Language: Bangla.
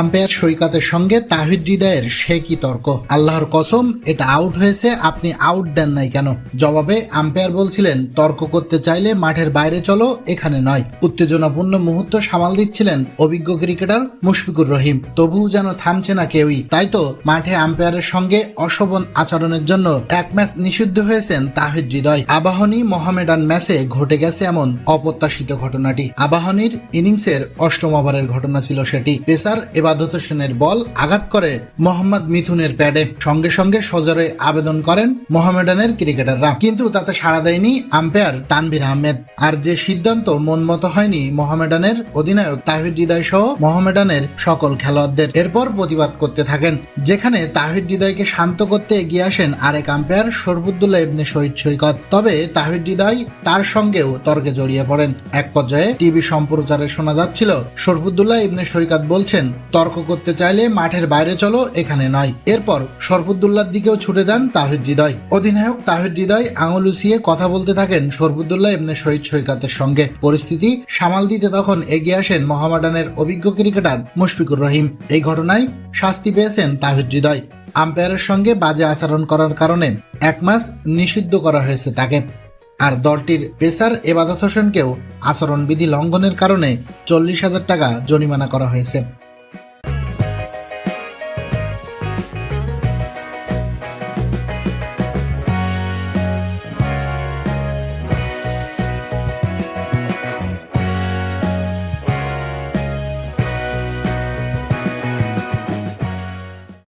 আম্পায়ার সৈকতের সঙ্গে তাহিদ হৃদয়ের সে কি তর্ক? আল্লাহর কসম, এটা আউট হয়েছে, আপনি আউট দেন নাই কেন? জবাবে আম্পায়ার বলছিলেন, তর্ক করতে চাইলে মাঠের বাইরে চলো, এখানে নয়। উত্তেজনাপূর্ণ মুহূর্ত সামাল দিচ্ছিলেন অভিজ্ঞ ক্রিকেটার মুশফিকুর রহিম। তবুও যেন থামছে না কেউই। তাই তো মাঠে আম্পায়ারের সঙ্গে অশোভন আচরণের জন্য এক ম্যাচ নিষিদ্ধ হয়েছেন তাহিদ হৃদয়। আবাহনী মোহামেডান ম্যাচে ঘটে গেছে এমন অপ্রত্যাশিত ঘটনাটি। আবাহনীর ইনিংসের অষ্টম ওভারের ঘটনা ছিল সেটি। পেসার হোসেনের বল আঘাত করে মোহাম্মদ মিথুনের প্যাডে। সঙ্গে সঙ্গে সজরে আবেদন করেন মোহামেডানের ক্রিকেটাররা। কিন্তু তাতে সাড়া দেয়নি আম্পায়ার তানভীর আহমেদ। আর যে সিদ্ধান্ত মন মতো হয়নি মোহামেডানের অধিনায়ক তাহির হৃদয় সহ মোহামেডানের সকল খেলোয়াড়দের। এরপর প্রতিবাদ করতে থাকেন, যেখানে তাহিদ হৃদয়কে শান্ত করতে এগিয়ে আসেন আরেক আম্পায়ার শরফুদ্দুল্লাহ ইবনে শহীদ সৈকত। তবে তাহির হৃদয় তার সঙ্গেও তর্কে জড়িয়ে পড়েন। এক পর্যায়ে টিভি সম্প্রচারে শোনা যাচ্ছিল, শরফুদ্দুল্লাহ ইবনে সৈকত বলছেন তর্ক করতে চাইলে মাঠের বাইরে চলো, এখানে নয়। এরপর শরফুদ্দুল্লাহর দিকেও ছুটে দেন তাহিদ হৃদয়। অধিনায়ক তাহিদ হৃদয় আঙুল উচিয়ে কথা বলতে থাকেন শরফুদ্দুল্লাহ এমনি শহীদ সৈকতের সঙ্গে। পরিস্থিতি সামাল দিতে তখন এগিয়ে আসেন মোহামেডানের অভিজ্ঞ ক্রিকেটার মুশফিকুর রহিম। এই ঘটনায় শাস্তি পেয়েছেন তাহিদ হৃদয়। আম্পায়ারের সঙ্গে বাজে আচরণ করার কারণে এক মাস নিষিদ্ধ করা হয়েছে তাকে। আর দলটির পেসার এবাদত হোসেনকেও আচরণবিধি লঙ্ঘনের কারণে চল্লিশ হাজার টাকা জরিমানা করা হয়েছে।